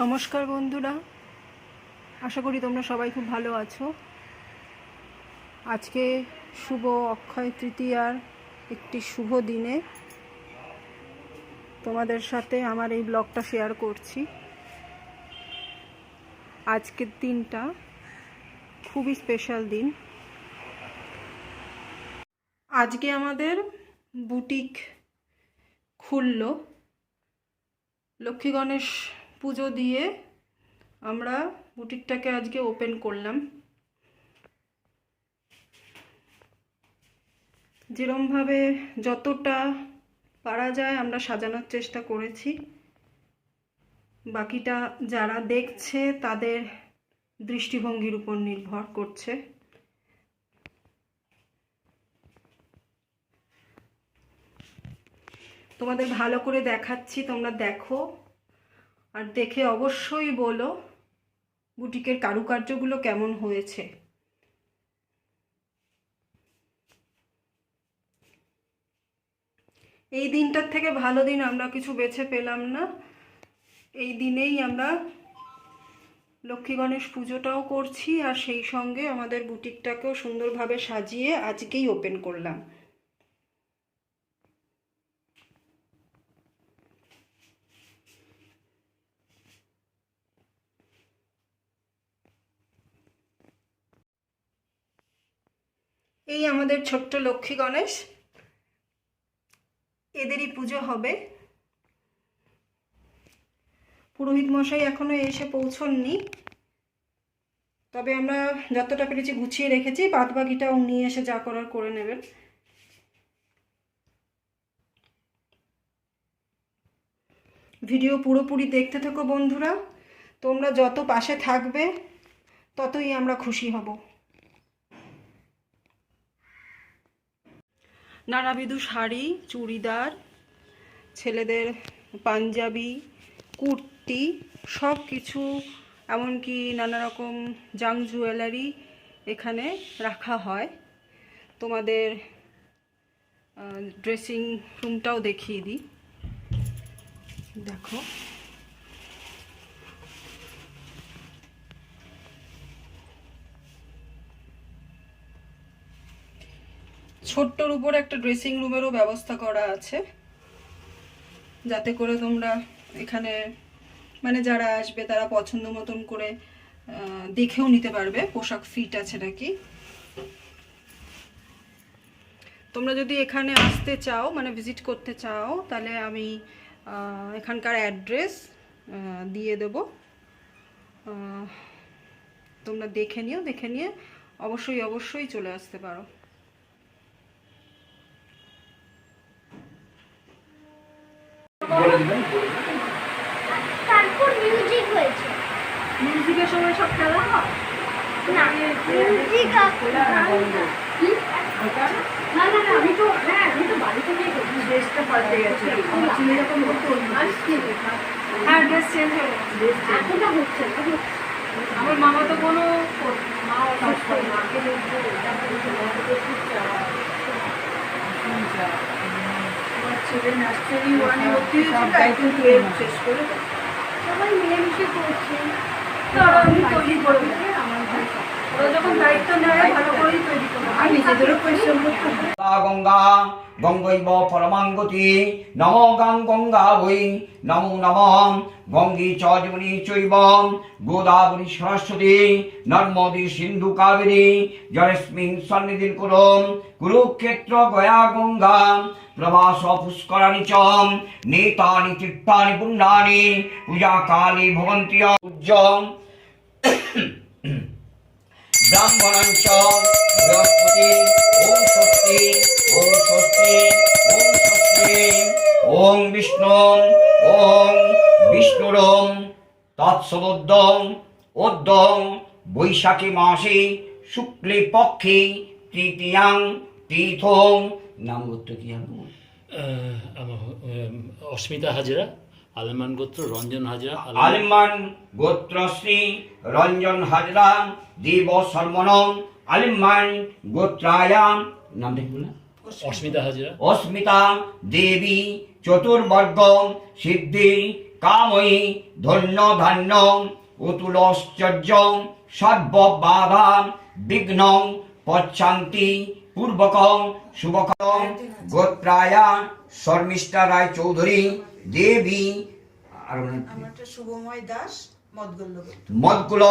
নমস্কার বন্ধুরা। আশা করি তোমরা সবাই খুব ভালো আছো। আজকে শুভ অক্ষয় তৃতীয়ার একটি শুভ দিনে তোমাদের সাথে আমার এই ব্লগটা শেয়ার করছি। আজকের দিনটা খুবই স্পেশাল দিন। আজকে আমাদের বুটিক খুললো। লক্ষ্মী গণেশ পুজো দিয়ে আমরা বুটিকটাকে আজকে ওপেন করলাম। যেরমভাবে যতটা পারা যায় আমরা সাজানোর চেষ্টা করেছি। বাকিটা যারা দেখছে তাদের দৃষ্টিভঙ্গির উপর নির্ভর করছে। তোমাদের ভালো করে দেখাচ্ছি, তোমরা দেখো। আর দেখে অবশ্যই বলো বুটিকের কারুকার্যগুলো কেমন হয়েছে। এই দিনটার থেকে ভালো দিন আমরা কিছু বেছে পেলাম না। এই দিনেই আমরা লক্ষ্মী গণেশ পুজোটাও করছি আর সেই সঙ্গে আমাদের বুটিকটাকেও সুন্দরভাবে সাজিয়ে আজকেই ওপেন করলাম। এই আমাদের ছোট্ট লক্ষ্মী গণেশ। এদেরই পুজো হবে। পুরোহিত মশাই এখনও এসে পৌঁছননি। তবে আমরা যতটা পেরেছি গুছিয়ে রেখেছি বাদ বাকিটা উনি এসে যা করার করে নেবেন। ভিডিও পুরোপুরি দেখতে থাকো বন্ধুরা। তোমরা যত পাশে থাকবে, ততই আমরা খুশি হব। নানাবিধ শাড়ি, চুড়িদার, ছেলেদের পাঞ্জাবি, কুর্তি সব কিছু এমনকি নানা রকম জাং জুয়েলারি এখানে রাখা হয়। তোমাদের ড্রেসিং রুমটাও দেখিয়ে দিই। দেখো। ছোট্টর উপর একটা ড্রেসিং রুমেরও ব্যবস্থা করা আছে। যাতে করে তোমরা এখানে মানে যারা আসবে তারা পছন্দ মতন করে দেখেও নিতে পারবে। পোশাক ফিট আছে নাকি? তোমরা যদি এখানে আসতে চাও মানে ভিজিট করতে চাও, তাহলে আমি এখানকার অ্যাড্রেস দিয়ে দেব। তোমরা দেখে নিও, দেখে নিয়ে অবশ্যই অবশ্যই চলে আসতে পারো। তারপর মিউজিক হয়েছে। মিউজিকের সময় সব খেলা হয়? না মিউজিক না না না। আমি তো হ্যাঁ আমি তো বাড়ি থেকে ড্রেসটা পাল্টে গেছে। যখন নতুন হ্যাঁ ড্রেস চেঞ্জ হয়ে গেছে। এখনও হচ্ছে হচ্ছে। আমার মামা তো কোনো মা অসুস্থ মাকে দেখব এটা করব মাকে দেখব আমার ছেলে নার্সারি ওয়ানে ভর্তি হয়েছিল এখন টুয়েলভ শেষ করে সবাই মিলেমিশে করছে। তো আমি তৈরি করব আমার ভাই ওরা যখন দায়িত্ব নেয় ভালো গঙ্গা গঙ্গা, গঙ্গৈব পরমাঙ্গতি, নম গাং গঙ্গা বৈ, নমো নম, গঙ্গী চ যমুনি চৈব, গোদাবরী সরস্বতী, নর্মদী সিন্ধু কাবেরী জলেস্মিন সন্নিধির কুরম, কুরুক্ষেত্র গয়া গঙ্গা, প্রভাস পুষ্করাণি চ, নেতানি তীর্থানি পুণ্যানি, পূজা কালী ভবন্তি উজ্জ্বল ব্রাহ্মণাঞ্চ ওম স্বস্তি ওম স্বস্তি ওম বিষ্ণু ওম বিষ্ণুরম, তৎসবোদ্ধং ওদ্ধং বৈশাখী মাসে, শুক্লে পক্ষে, তৃতীয়াং, তীর্থং। নাম গোত্র কি আমার অস্মিতা হাজরা। আলমান গোত্র রঞ্জন হাজরা আলমান- গোত্রশ্রী রঞ্জন হাজরা দেব শর্মণম আলিমান গোত্রায়াম নাম দেখব না। অস্মিতা হাজরা। অস্মিতা দেবী চতুর্বর্গ সিদ্ধি কাময়ী ধন্য ধান্য সর্ব সর্ববাধা বিঘ্ন পচ্ছান্তি পূর্বক শুভক গোত্রায়া শর্মিষ্ঠা রায় চৌধুরী দেবী আর আমারটা শুভময় দাস মদগল্য মদকুল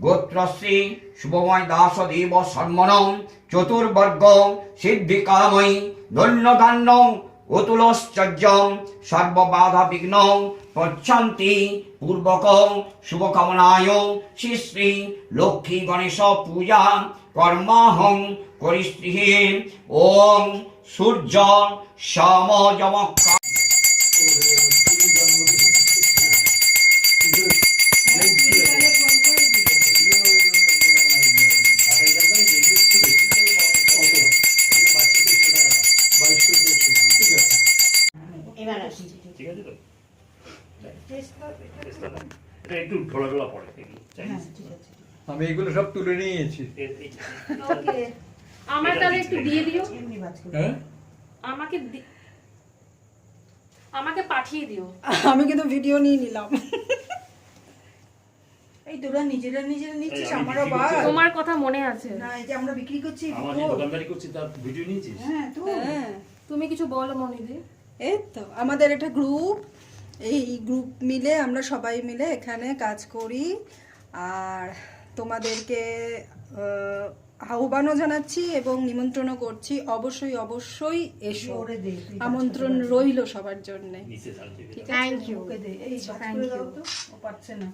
গোত্রশ্রী শুভময় দাস দেব সন্মনম চতুর্বর্গ সিদ্ধি কাময়ী ধন্য ধান্য অতুলশ্চর্য সর্ববাধা বিঘ্ন পচ্ছান্তি পূর্বক শুভকামনায় শ্রী শ্রী লক্ষ্মী গণেশ পূজা কর্মাহং করিষ্যে ওম সূর্য সমযমকা এবার আসছি। ঠিক আছে তো? এটা একটু ঢোলা ঢোলা পড়ে দেখি। ঠিক আছে আমি এগুলো সব তুলে নিয়েছি। আমার তাহলে একটু দিয়ে দিও। হ্যাঁ? আমাকে আমাকে পাঠিয়ে দিও। আমি কিন্তু ভিডিও নিয়ে নিলাম। এই তোরা নিজেরা নিজেরা নিচ্ছিস আমারও করছি। তোমার কথা মনে আছে। না এই যে আমরা বিক্রি করছি আমার যে দোকানদারি করছি তার ভিডিও নিয়েছিস? হ্যাঁ তো হ্যাঁ তুমি কিছু বলো মনিদি। এই তো আমাদের এটা গ্রুপ এই গ্রুপ মিলে আমরা সবাই মিলে এখানে কাজ করি। আর তোমাদেরকে আহ, আহ্বানও জানাচ্ছি এবং নিমন্ত্রণও করছি। অবশ্যই অবশ্যই এসো। আমন্ত্রণ রইল সবার জন্য। ঠিক আছে? থ্যাংক ইউ পারছে না।